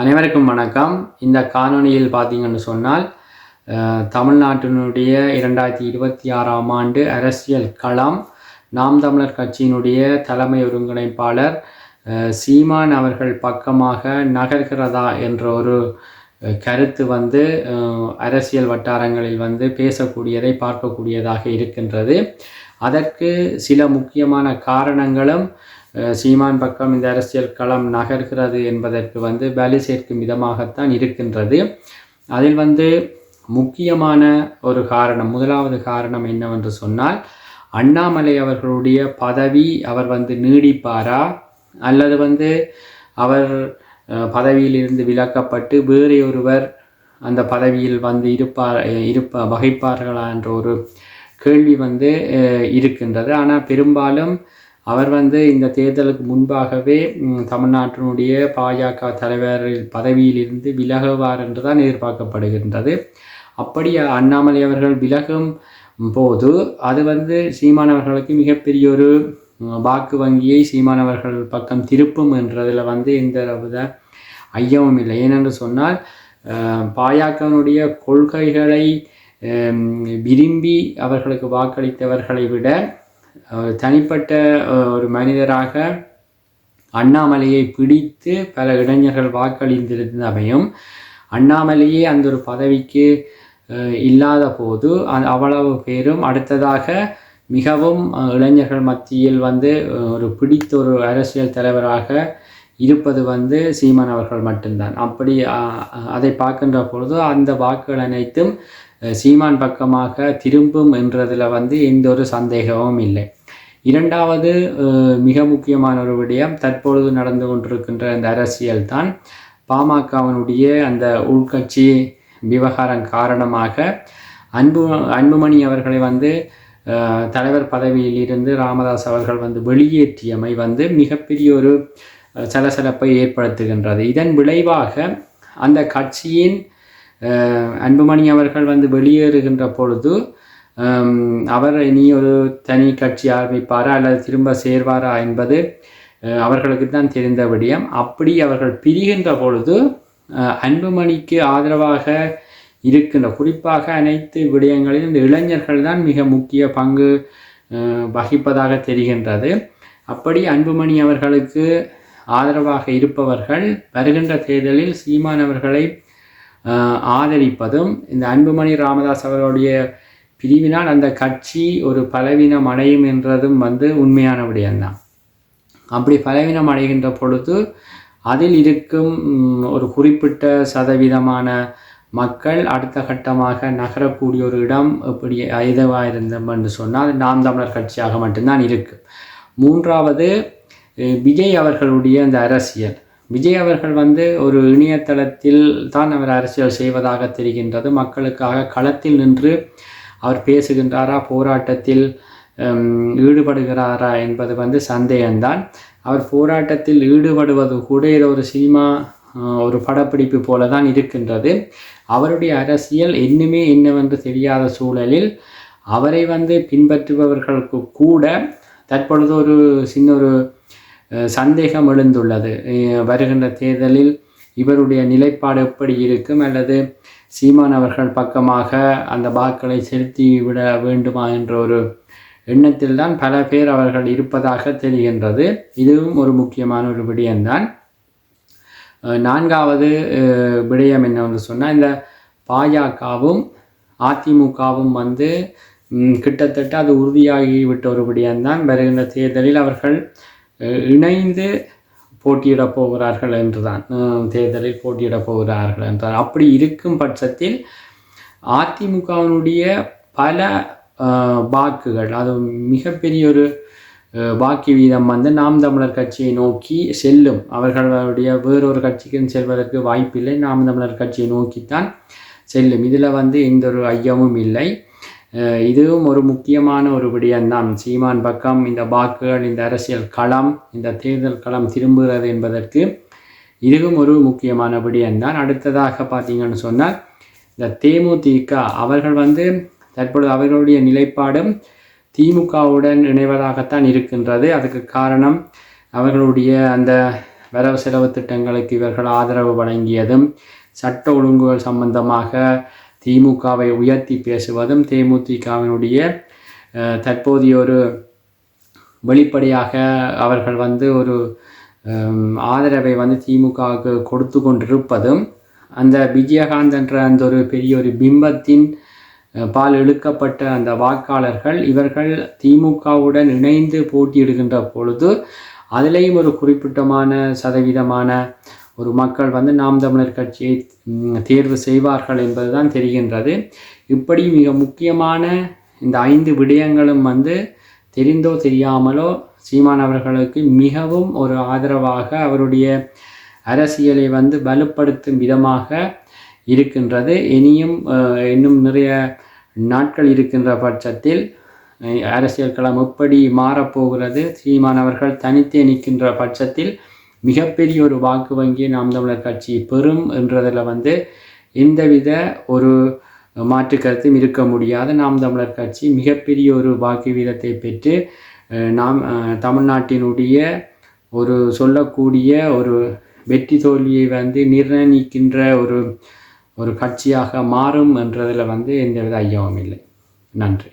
அனைவருக்கும் வணக்கம். இந்த காணொலியில் பார்த்தீங்கன்னு சொன்னால் தமிழ்நாட்டினுடைய இரண்டாயிரத்தி இருபத்தி ஆறாம் ஆண்டு அரசியல் களம் நாம் தமிழர் கட்சியினுடைய தலைமை ஒருங்கிணைப்பாளர் சீமான் அவர்கள் பக்கமாக நகர்கிறதா என்ற ஒரு கருத்து வந்து அரசியல் வட்டாரங்களில் வந்து பேசக்கூடியதை பார்க்கக்கூடியதாக இருக்கின்றது. அதற்கு சில முக்கியமான காரணங்களும் சீமான் பக்கம் இந்த அரசியல் களம் நகர்கிறது என்பதற்கு வந்து வேலை சேர்க்கும் விதமாகத்தான் இருக்கின்றது. அதில் வந்து முக்கியமான ஒரு காரணம் முதலாவது காரணம் என்னவென்று சொன்னால் அண்ணாமலை அவர்களுடைய பதவி அவர் வந்து நீடிப்பாரா? அல்லது வந்து அவர் பதவியிலிருந்து விலக்கப்பட்டு வேறு ஒருவர் அந்த பதவியில் வந்து இருப்பார் இருப்ப வகைப்பார்களா என்ற ஒரு கேள்வி வந்து இருக்கின்றது. ஆனால் பெரும்பாலும் அவர் வந்து இந்த தேர்தலுக்கு முன்பாகவே தமிழ்நாட்டினுடைய பாஜக தலைவர் பதவியிலிருந்து விலகுவார் என்று தான் எதிர்பார்க்கப்படுகின்றது. அப்படி அண்ணாமலை அவர்கள் விலகும் போது அது வந்து சீமானவர்களுக்கு மிகப்பெரிய ஒரு வாக்கு வங்கியை சீமானவர்கள் பக்கம் திருப்பும் என்றதில் வந்து எந்த வித ஐயமும் இல்லை. ஏனென்று சொன்னால் பாஜகனுடைய கொள்கைகளை விரும்பி அவர்களுக்கு வாக்களித்தவர்களை விட தனிப்பட்ட ஒரு மனிதராக அண்ணாமலையை பிடித்து பல இளைஞர்கள் வாக்களித்திருந்தமையும் அண்ணாமலையே அந்த ஒரு பதவிக்கு அஹ், இல்லாத போது அவ்வளவு பேரும் அடுத்ததாக மிகவும் இளைஞர்கள் மத்தியில் வந்து ஒரு பிடித்த ஒரு அரசியல் தலைவராக இருப்பது வந்து சீமான் அவர்கள் மட்டும்தான். அப்படி அதை பார்க்கின்ற பொழுது அந்த வாக்குகள் அனைத்தும் சீமான் பக்கமாக திரும்பும் என்றதில் வந்து எந்த ஒரு சந்தேகமும் இல்லை. இரண்டாவது மிக முக்கியமான ஒரு விடயம் தற்பொழுது நடந்து கொண்டிருக்கின்ற இந்த அரசியல் தான் பாமகவினுடைய அந்த உள்கட்சி விவகாரம் காரணமாக அன்பு அன்புமணி அவர்களை வந்து தலைவர் பதவியில் இருந்து ராமதாஸ் அவர்கள் வந்து வெளியேற்றியமை வந்து மிகப்பெரிய ஒரு சலசலப்பை ஏற்படுத்துகின்றது. இதன் விளைவாக அந்த கட்சியின் அன்புமணி அவர்கள் வந்து வெளியேறுகின்ற பொழுது அவர் இனி ஒரு தனி கட்சி ஆரம்பிப்பாரா அல்லது திரும்ப சேர்வாரா என்பது அவர்களுக்கு தான் தெரிந்த விடயம். அப்படி அவர்கள் பிரிகின்ற பொழுது அன்புமணிக்கு ஆதரவாக இருக்கின்ற குறிப்பாக அனைத்து விடயங்களிலும் இந்த இளைஞர்கள் தான் மிக முக்கிய பங்கு வகிப்பதாக தெரிகின்றது. அப்படி அன்புமணி அவர்களுக்கு ஆதரவாக இருப்பவர்கள் வருகின்ற தேர்தலில் சீமான் அவர்களை ஆதரிப்பதும் இந்த அன்புமணி ராமதாஸ் அவர்களுடைய பிரிவினால் அந்த கட்சி ஒரு பலவீனம் அடையும் என்றதும் வந்து உண்மையான விடயம்தான். அப்படி பலவீனம் அடைகின்ற பொழுது அதில் இருக்கும் ஒரு குறிப்பிட்ட சதவீதமான மக்கள் அடுத்த கட்டமாக நகரக்கூடிய ஒரு இடம் இப்படி எதுவாக இருந்தோம் என்று சொன்னால் அது நாம் தமிழர் கட்சியாக மட்டும்தான் இருக்கு. மூன்றாவது விஜய் அவர்களுடைய அந்த அரசியல். விஜய் அவர்கள் வந்து ஒரு இணையதளத்தில் தான் அவர் அரசியல் செய்வதாக தெரிகின்றது. மக்களுக்காக களத்தில் நின்று அவர் பேசுகின்றாரா போராட்டத்தில் ஈடுபடுகிறாரா என்பது வந்து சந்தேகம்தான். அவர் போராட்டத்தில் ஈடுபடுவது கூட ஏதோ ஒரு சினிமா ஒரு படப்பிடிப்பு போல தான் இருக்கின்றது. அவருடைய அரசியல் இன்னுமே என்னவென்று தெரியாத சூழலில் அவரை வந்து பின்பற்றுபவர்களுக்கு கூட தற்பொழுது ஒரு சின்ன ஒரு சந்தேகம் எழுந்துள்ளது. வருகின்ற தேர்தலில் இவருடைய நிலைப்பாடு எப்படி இருக்கும்? அல்லது சீமான் அவர்கள் பக்கமாக அந்த வாக்களை செலுத்தி விட வேண்டுமா என்ற ஒரு எண்ணத்தில் தான் பல பேர் அவர்கள் இருப்பதாக தெரிகின்றது. இதுவும் ஒரு முக்கியமான ஒரு விடயம்தான். நான்காவது விடயம் என்னவென்று சொன்னால் இந்த பாஜகவும் அதிமுகவும் வந்து கிட்டத்தட்ட அது உறுதியாகி விட்ட ஒரு விடயம்தான். வருகின்ற தேர்தலில் அவர்கள் இணைந்து போட்டியிடப் போகிறார்கள் என்றுதான். தேர்தலில் போட்டியிடப் போகிறார்கள் என்றார் அப்படி இருக்கும் பட்சத்தில் அதிமுகவினுடைய பல வாக்குகள் அது மிகப்பெரிய ஒரு அஹ், வாக்கு வீதம் வந்து நாம் தமிழர் கட்சியை நோக்கி செல்லும். அவர்களுடைய வேறொரு கட்சிக்கும் செல்வதற்கு வாய்ப்பில்லை. நாம் தமிழர் கட்சியை நோக்கித்தான் செல்லும். இதில் வந்து எந்த ஒரு ஐயமும் இல்லை. இதுவும் ஒரு முக்கியமான ஒரு விடயம்தான் சீமான் பக்கம் இந்த வாக்குகள் இந்த அரசியல் களம் இந்த தேர்தல் களம் திரும்புகிறது என்பதற்கு இதுவும் ஒரு முக்கியமான விடயம்தான் அடுத்ததாக பார்த்தீங்கன்னு சொன்னால் இந்த தேமுதிக அவர்கள் வந்து தற்பொழுது அவர்களுடைய நிலைப்பாடும் திமுகவுடன் இணைவதாகத்தான் இருக்கின்றது. அதுக்கு காரணம் அவர்களுடைய அந்த வரவு செலவு திட்டங்களுக்கு இவர்கள் ஆதரவு வழங்கியதும் சட்ட ஒழுங்குகள் சம்பந்தமாக திமுகவை உயர்த்தி பேசுவதும் தேமுதிகவினுடைய தற்போதைய ஒரு வெளிப்படையாக அவர்கள் வந்து ஒரு ஆதரவை வந்து திமுகவுக்கு கொடுத்து கொண்டிருப்பதும் அந்த விஜயகாந்த் என்ற அந்த ஒரு பெரிய ஒரு பிம்பத்தின் பால் இழுக்கப்பட்ட அந்த வாக்காளர்கள் இவர்கள் திமுகவுடன் இணைந்து போட்டியிடுகின்ற பொழுது அதிலேயும் ஒரு குறிப்பிட்டமான சதவீதமான ஒரு மக்கள் வந்து நாம் தமிழர் கட்சியை தேர்வு செய்வார்கள் என்பதுதான் தெரிகின்றது. இப்படி மிக முக்கியமான இந்த ஐந்து விடயங்களும் வந்து தெரிந்தோ தெரியாமலோ சீமான் அவர்களுக்கு மிகவும் ஒரு ஆதரவாக அவருடைய அரசியலை வந்து வலுப்படுத்தும் விதமாக இருக்கின்றது. இனியும் இன்னும் நிறைய நாட்கள் இருக்கின்ற பட்சத்தில் அரசியல் களம் எப்படி மாறப்போகிறது சீமான் அவர்கள் தனித்தே நிற்கின்ற பட்சத்தில் மிகப்பெரிய ஒரு வாக்கு வங்கி நாம் தமிழர் கட்சி பெறும் என்றதில் வந்து எந்தவித ஒரு மாற்று கருத்தும் இருக்க முடியாத. நாம் தமிழர் கட்சி மிகப்பெரிய ஒரு வாக்கு வீதத்தை பெற்று நாம் தமிழ்நாட்டினுடைய ஒரு சொல்லக்கூடிய ஒரு வெற்றி தோல்வியை வந்து நிர்ணயிக்கின்ற ஒரு ஒரு கட்சியாக மாறும் என்றதில் வந்து எந்தவித ஐயமும் இல்லை. நன்றி.